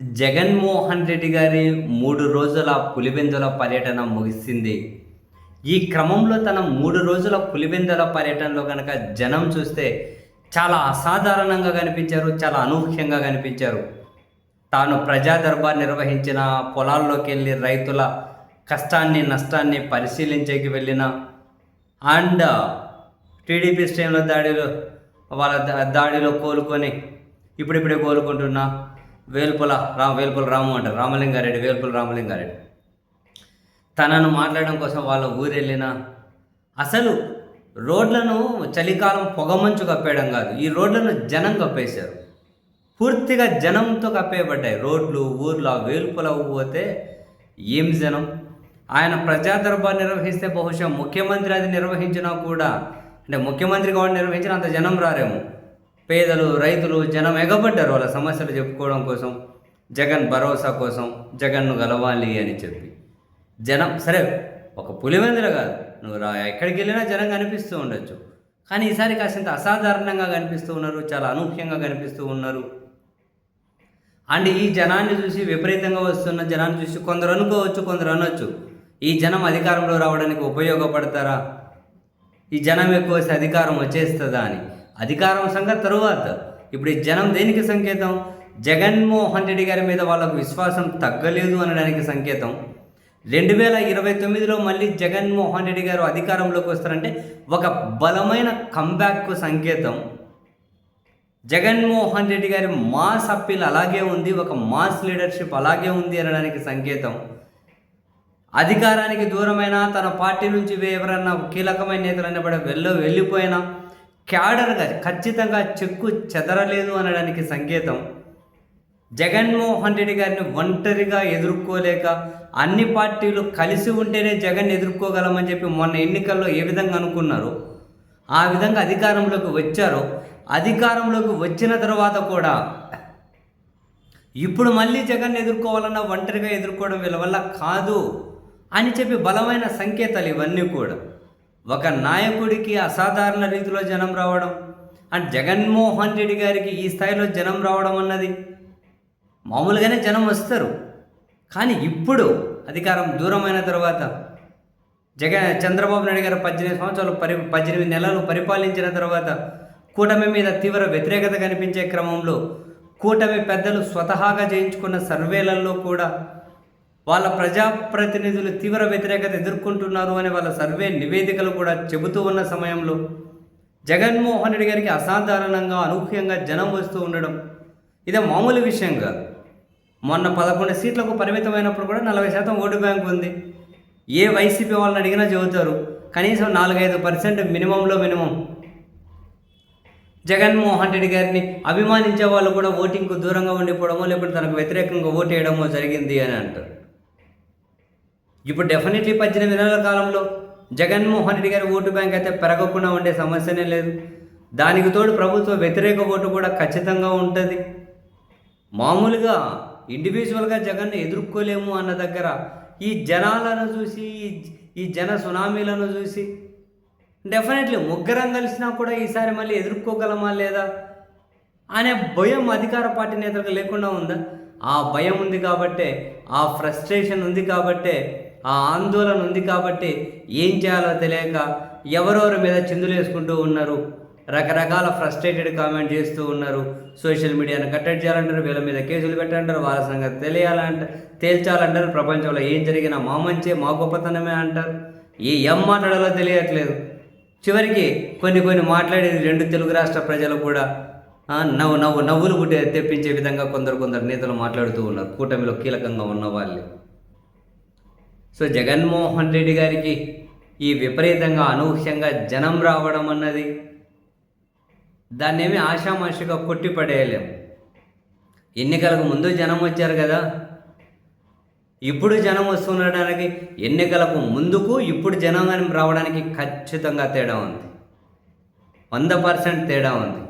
జగన్మోహన్ రెడ్డి గారి మూడు రోజుల పులివెందుల పర్యటన ముగిసింది. ఈ క్రమంలో తన మూడు రోజుల పులివెందుల పర్యటనలో కనుక జనం చూస్తే చాలా అసాధారణంగా కనిపించారు చాలా అనూహ్యంగా కనిపించారు. తాను ప్రజా దర్బార్ నిర్వహించిన పొలాల్లోకి వెళ్ళి రైతుల కష్టాన్ని నష్టాన్ని పరిశీలించేకి వెళ్ళిన అండ్ టీడీపీ శ్రేణుల దాడిలో వాళ్ళ దాడిలో కోలుకొని ఇప్పుడిప్పుడే కోలుకుంటున్నా వేల్పుల రా వేల్పుల రాము అంటారు. రామలింగారెడ్డి వేల్పుల రామలింగారెడ్డి. తనను మాట్లాడడం కోసం వాళ్ళ ఊరెళ్ళిన అసలు రోడ్లను చలికాలం పొగమంచు కప్పేయడం కాదు ఈ రోడ్లను జనం కప్పేశారు. పూర్తిగా జనంతో కప్పేయబడ్డాయి. రోడ్లు ఊర్లు ఆ వేల్పుల పోతే ఏం జనం? ఆయన ప్రజా దర్బార్ నిర్వహిస్తే బహుశా ముఖ్యమంత్రి అది నిర్వహించినా కూడా అంటే ముఖ్యమంత్రి కూడా నిర్వహించిన అంత జనం రారేమో. పేదలు రైతులు జనం ఎగబడ్డారు వాళ్ళ సమస్యలు చెప్పుకోవడం కోసం జగన్ భరోసా కోసం జగన్ను గెలవాలి అని చెప్పి. జనం సరే ఒక పులివెందులు కాదు. నువ్వు రా ఎక్కడికి వెళ్ళినా జనం కనిపిస్తూ ఉండొచ్చు. కానీ ఈసారి కాసింత అసాధారణంగా కనిపిస్తూ ఉన్నారు చాలా అనూహ్యంగా కనిపిస్తూ ఉన్నారు. అండ్ ఈ జనాన్ని చూసి విపరీతంగా వస్తున్న జనాన్ని చూసి కొందరు అనుకోవచ్చు కొందరు అనొచ్చు. ఈ జనం అధికారంలో రావడానికి ఉపయోగపడతారా? ఈ జనం ఎక్కువ అధికారం వచ్చేస్తుందా అని. అధికారం సంగతి తరువాత. ఇప్పుడు ఈ జనం దేనికి సంకేతం? జగన్మోహన్ రెడ్డి గారి మీద వాళ్ళకు విశ్వాసం తగ్గలేదు అనడానికి సంకేతం. రెండు వేల ఇరవై తొమ్మిదిలో మళ్ళీ జగన్మోహన్ రెడ్డి గారు అధికారంలోకి వస్తారంటే ఒక బలమైన కంబ్యాక్ సంకేతం. జగన్మోహన్ రెడ్డి గారి మాస్ అప్పీల్ అలాగే ఉంది ఒక మాస్ లీడర్షిప్ అలాగే ఉంది అనడానికి సంకేతం. అధికారానికి దూరమైన తన పార్టీ నుంచి ఎవరన్నా కీలకమైన నేతలు అన్నప్పుడు వెళ్ళ వెళ్ళిపోయినా క్యాడర్గా ఖచ్చితంగా చెక్కు చెదరలేదు అనడానికి సంకేతం. జగన్మోహన్ రెడ్డి గారిని ఒంటరిగా ఎదుర్కోలేక అన్ని పార్టీలు కలిసి ఉంటేనే జగన్ ఎదుర్కోగలమని చెప్పి మొన్న ఎన్నికల్లో ఏ విధంగా అనుకున్నారో ఆ విధంగా అధికారంలోకి వచ్చారో అధికారంలోకి వచ్చిన తర్వాత కూడా ఇప్పుడు మళ్ళీ జగన్ ఎదుర్కోవాలన్నా ఒంటరిగా ఎదుర్కోవడం వీళ్ళ వల్ల కాదు అని చెప్పి బలమైన సంకేతాలు ఇవన్నీ కూడా. ఒక నాయకుడికి అసాధారణ రీతిలో జనం రావడం అండ్ జగన్మోహన్ రెడ్డి గారికి ఈ స్థాయిలో జనం రావడం అన్నది. మామూలుగానే జనం వస్తారు. కానీ ఇప్పుడు అధికారం దూరమైన తర్వాత జగన్ చంద్రబాబు నాయుడు గారు పద్దెనిమిది సంవత్సరాలు పరి పద్దెనిమిది నెలలు పరిపాలించిన తర్వాత కూటమి మీద తీవ్ర వ్యతిరేకత కనిపించే క్రమంలో కూటమి పెద్దలు స్వతహాగా చేయించుకున్న సర్వేలలో కూడా వాళ్ళ ప్రజాప్రతినిధులు తీవ్ర వ్యతిరేకత ఎదుర్కొంటున్నారు అని వాళ్ళ సర్వే నివేదికలు కూడా చెబుతూ ఉన్న సమయంలో జగన్మోహన్ రెడ్డి గారికి అసాధారణంగా అనూహ్యంగా జనం వస్తూ ఉండడం. ఇదే మామూలు విషయం కాదు. మొన్న పదకొండు సీట్లకు పరిమితమైనప్పుడు కూడా నలభై శాతం ఓటు బ్యాంక్ ఉంది. ఏ వైసీపీ వాళ్ళని అడిగినా చెబుతారు. కనీసం నాలుగైదు పర్సెంట్ మినిమంలో మినిమం. జగన్మోహన్ రెడ్డి గారిని అభిమానించే వాళ్ళు కూడా ఓటింగ్కు దూరంగా ఉండిపోవడమో లేకపోతే తనకు వ్యతిరేకంగా ఓటేయడమో వేయడమో జరిగింది అని అంటారు. ఇప్పుడు డెఫినెట్లీ పద్దెనిమిది నెలల కాలంలో జగన్మోహన్ రెడ్డి గారి ఓటు బ్యాంక్ అయితే పెరగకుండా ఉండే సమస్యనే లేదు. దానికి తోడు ప్రభుత్వ వ్యతిరేక ఓటు కూడా ఖచ్చితంగా ఉంటుంది. మామూలుగా ఇండివిజువల్గా జగన్ను ఎదుర్కోలేము అన్న దగ్గర ఈ జనాలను చూసి ఈ- జన సునామీలను చూసి డెఫినెట్లీ ముగ్గురం కలిసినా కూడా ఈసారి మళ్ళీ ఎదుర్కోగలమా లేదా అనే భయం అధికార పార్టీ నేతలకు లేకుండా ఉందా? ఆ భయం ఉంది కాబట్టే ఆ ఫ్రస్ట్రేషన్ ఉంది కాబట్టే ఆ ఆందోళన ఉంది కాబట్టి ఏం చేయాలో తెలియక ఎవరెవరి మీద చిందులు వేసుకుంటూ ఉన్నారు. రకరకాల ఫ్రస్ట్రేటెడ్ కామెంట్ చేస్తూ ఉన్నారు. సోషల్ మీడియాను కట్టడి చేయాలంటారు వీళ్ళ మీద కేసులు పెట్టంటారు వాళ్ళ సంగతి తెలియాలంట తేల్చాలంటారు. ప్రపంచంలో ఏం జరిగినా మా మంచి మా గొప్పతనమే అంటారు. ఏ ఏం మాట్లాడాలో తెలియట్లేదు. చివరికి కొన్ని కొన్ని మాట్లాడేది రెండు తెలుగు రాష్ట్ర ప్రజలు కూడా నవ్వు నవ్వు నవ్వులు పుట్టే తెప్పించే విధంగా కొందరు కొందరు నేతలు మాట్లాడుతూ ఉన్నారు. కూటమిలో కీలకంగా ఉన్న వాళ్ళే సో జగన్మోహన్ రెడ్డి గారికి ఈ విపరీతంగా అనూహ్యంగా జనం రావడం అన్నది దాన్ని ఏమి ఆషామాషిగా కొట్టిపడేయలేము. ఎన్నికలకు ముందు జనం వచ్చారు కదా. ఇప్పుడు జనం వస్తుండడానికి ఎన్నికలకు ముందుకు ఇప్పుడు జనం రావడానికి ఖచ్చితంగా తేడా ఉంది. వంద పర్సెంట్ తేడా ఉంది.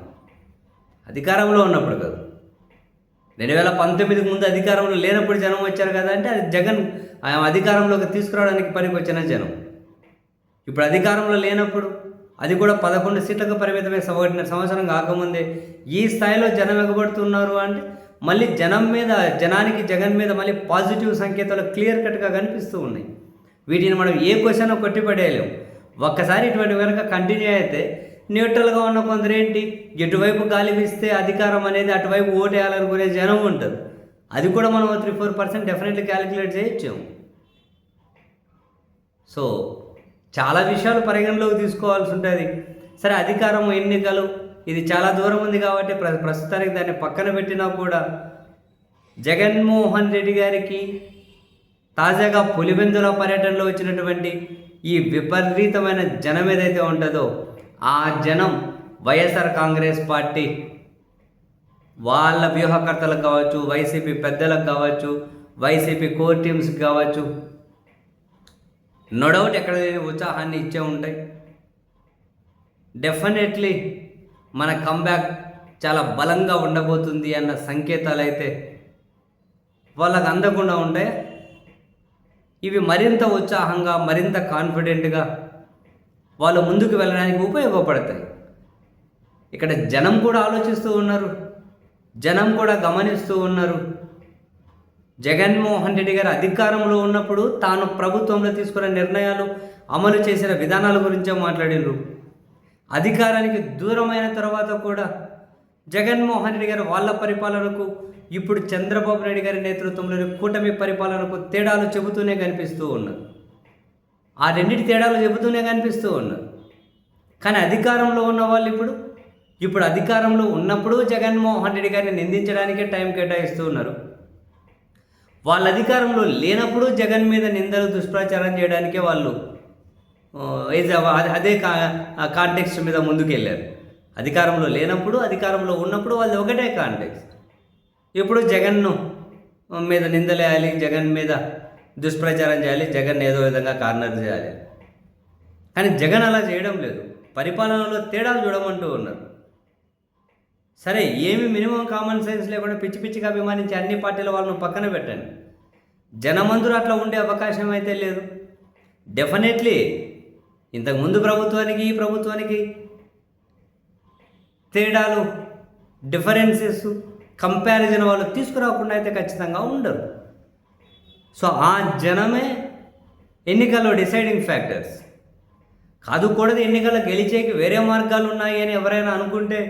అధికారంలో ఉన్నప్పుడు కాదు. రెండు వేల పంతొమ్మిదికి ముందు అధికారంలో లేనప్పుడు జనం వచ్చారు కదా అంటే అది జగన్ ఆయన అధికారంలోకి తీసుకురావడానికి పనికి వచ్చిన జనం. ఇప్పుడు అధికారంలో లేనప్పుడు అది కూడా పదకొండు సీట్లకు పరిమితమే ఒకటిన్నర సంవత్సరం కాకముందే ఈ స్థాయిలో జనం ఎగబడుతున్నారు అంటే మళ్ళీ జనం మీద జనానికి జగన్ మీద మళ్ళీ పాజిటివ్ సంకేతాలు క్లియర్ కట్గా కనిపిస్తూ ఉన్నాయి. వీటిని మనం ఏ క్వశ్చన్ కొట్టిపడేయలేము ఒక్కసారి ఇటువంటి కనుక కంటిన్యూ అయితే న్యూట్రల్గా ఉన్న కొందరేంటి? ఎటువైపు గాలి వీస్తే అధికారం అనేది అటువైపు ఓటేయాలనుకునే జనం ఉంటుంది. అది కూడా మనం three four percent definitely calculate చేయొచ్చు సో చాలా విషయాలు పరిగణలోకి తీసుకోవాల్సి ఉంటుంది. సరే అధికారం ఎన్నికలు ఇది చాలా దూరం ఉంది కాబట్టి ప్ర ప్రస్తుతానికి దాన్ని పక్కన పెట్టినా కూడా జగన్మోహన్ రెడ్డి గారికి తాజాగా పులివెందుల పర్యటనలో వచ్చినటువంటి ఈ విపరీతమైన జనం ఏదైతే ఉంటుందో ఆ జనం వైఎస్ఆర్ కాంగ్రెస్ పార్టీ వాళ్ళ వ్యూహకర్తలకు కావచ్చు వైసీపీ పెద్దలకు కావచ్చు వైసీపీ కోర్ టీమ్స్కి కావచ్చు నో డౌట్ ఎక్కడ ఉత్సాహాన్ని ఇచ్చే ఉంటాయి. డెఫినెట్లీ మన కంబ్యాక్ చాలా బలంగా ఉండబోతుంది అన్న సంకేతాలు అయితే వాళ్ళకు అందకుండా ఉంటాయి ఇవి మరింత ఉత్సాహంగా మరింత కాన్ఫిడెంట్గా వాళ్ళు ముందుకు వెళ్ళడానికి ఉపయోగపడతాయి. ఇక్కడ జనం కూడా ఆలోచిస్తూ ఉన్నారు. జనం కూడా గమనిస్తూ ఉన్నారు. జగన్మోహన్ రెడ్డి గారు అధికారంలో ఉన్నప్పుడు తాను ప్రభుత్వంలో తీసుకున్న నిర్ణయాలు అమలు చేసిన విధానాల గురించే మాట్లాడిండ్రు అధికారానికి దూరమైన తర్వాత కూడా జగన్మోహన్ రెడ్డి గారు వాళ్ళ పరిపాలనకు ఇప్పుడు చంద్రబాబు నాయుడు గారి నేతృత్వంలోని కూటమి పరిపాలనకు తేడాలు చెబుతూనే కనిపిస్తూ ఉన్నారు. ఆ రెండింటి తేడాలు చెబుతూనే కనిపిస్తూ ఉన్నారు. కానీ అధికారంలో ఉన్న వాళ్ళు ఇప్పుడు? ఇప్పుడు అధికారంలో ఉన్నప్పుడు జగన్మోహన్ రెడ్డి గారిని నిందించడానికే టైం కేటాయిస్తూ ఉన్నారు. వాళ్ళ అధికారంలో లేనప్పుడు జగన్ మీద నిందలు దుష్ప్రచారం చేయడానికే వాళ్ళు అదే కా కాంటెక్స్ట్ మీద ముందుకెళ్ళారు అధికారంలో లేనప్పుడు అధికారంలో ఉన్నప్పుడు వాళ్ళు ఒకటే కాంటెక్స్ట్ ఇప్పుడు జగన్ను మీద నిందలేయాలి జగన్ మీద దుష్ప్రచారం చేయాలి జగన్ ఏదో విధంగా కార్నర్ చేయాలి. కానీ జగన్ అలా చేయడం లేదు. పరిపాలనలో తేడాలు చూడమంటూ ఉన్నారు. సరే ఏమి మినిమం కామన్ సెన్స్ లేకుండా పిచ్చి పిచ్చిగా అభిమానించి అన్ని పార్టీల వాళ్ళను పక్కన పెట్టండి. జనమందురు అట్లా ఉండే అవకాశం అయితే లేదు. డెఫినెట్లీ ఇంతకు ముందు ప్రభుత్వానికి ఈ ప్రభుత్వానికి తేడాలు డిఫరెన్సెస్ కంపారిజన్ వాళ్ళు తీసుకురాకుండా అయితే ఖచ్చితంగా ఉండరు. సో ఆ జనమే ఎన్నికల్లో డిసైడింగ్ ఫ్యాక్టర్స్ కాదు కూడదు ఎన్నికల్లో గెలిచేకి వేరే మార్గాలు ఉన్నాయి అని ఎవరైనా అనుకుంటే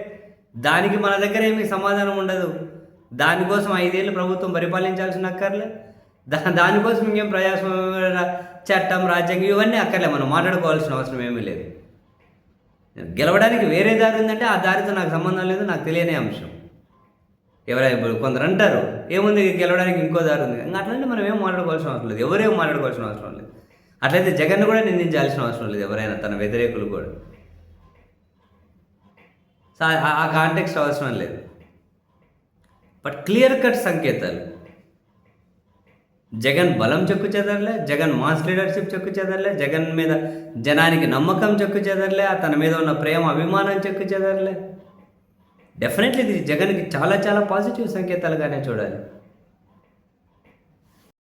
దానికి మన దగ్గర ఏమీ సమాధానం ఉండదు. దానికోసం ఐదేళ్ళు ప్రభుత్వం పరిపాలించాల్సిన అక్కర్లే. దా దానికోసం ఇంకేం ప్రజాస్వామ్య చట్టం రాజ్యాంగం ఇవన్నీ అక్కర్లే. మనం మాట్లాడుకోవాల్సిన అవసరం ఏమీ లేదు. గెలవడానికి వేరే దారి ఉందంటే ఆ దారితో నాకు సంబంధం లేదు నాకు తెలియని అంశం. ఎవరైనా ఇప్పుడు కొందరు అంటారు ఏముంది గెలవడానికి ఇంకో దారి ఉంది. ఇంకా అట్లంటే మనం ఏం మాట్లాడుకోవాల్సిన అవసరం లేదు. ఎవరేం మాట్లాడుకోవాల్సిన అవసరం లేదు. అట్లయితే జగన్ కూడా నిందించాల్సిన అవసరం లేదు ఎవరైనా తన వ్యతిరేకులు కూడా. సో ఆ- ఆ కాంటెక్స్ట్ అవసరం లేదు. బట్ క్లియర్ కట్ సంకేతాలు. జగన్ బలం చెక్కు చెదరలే జగన్ మాస్ లీడర్షిప్ చెక్కు చెదరలే జగన్ మీద జనానికి నమ్మకం చెక్కు చెదరలే తన మీద ఉన్న ప్రేమ అభిమానం చెక్కు చెదరలే. డెఫినెట్లీ ఇది జగన్కి చాలా చాలా పాజిటివ్ సంకేతాలుగానే చూడాలి.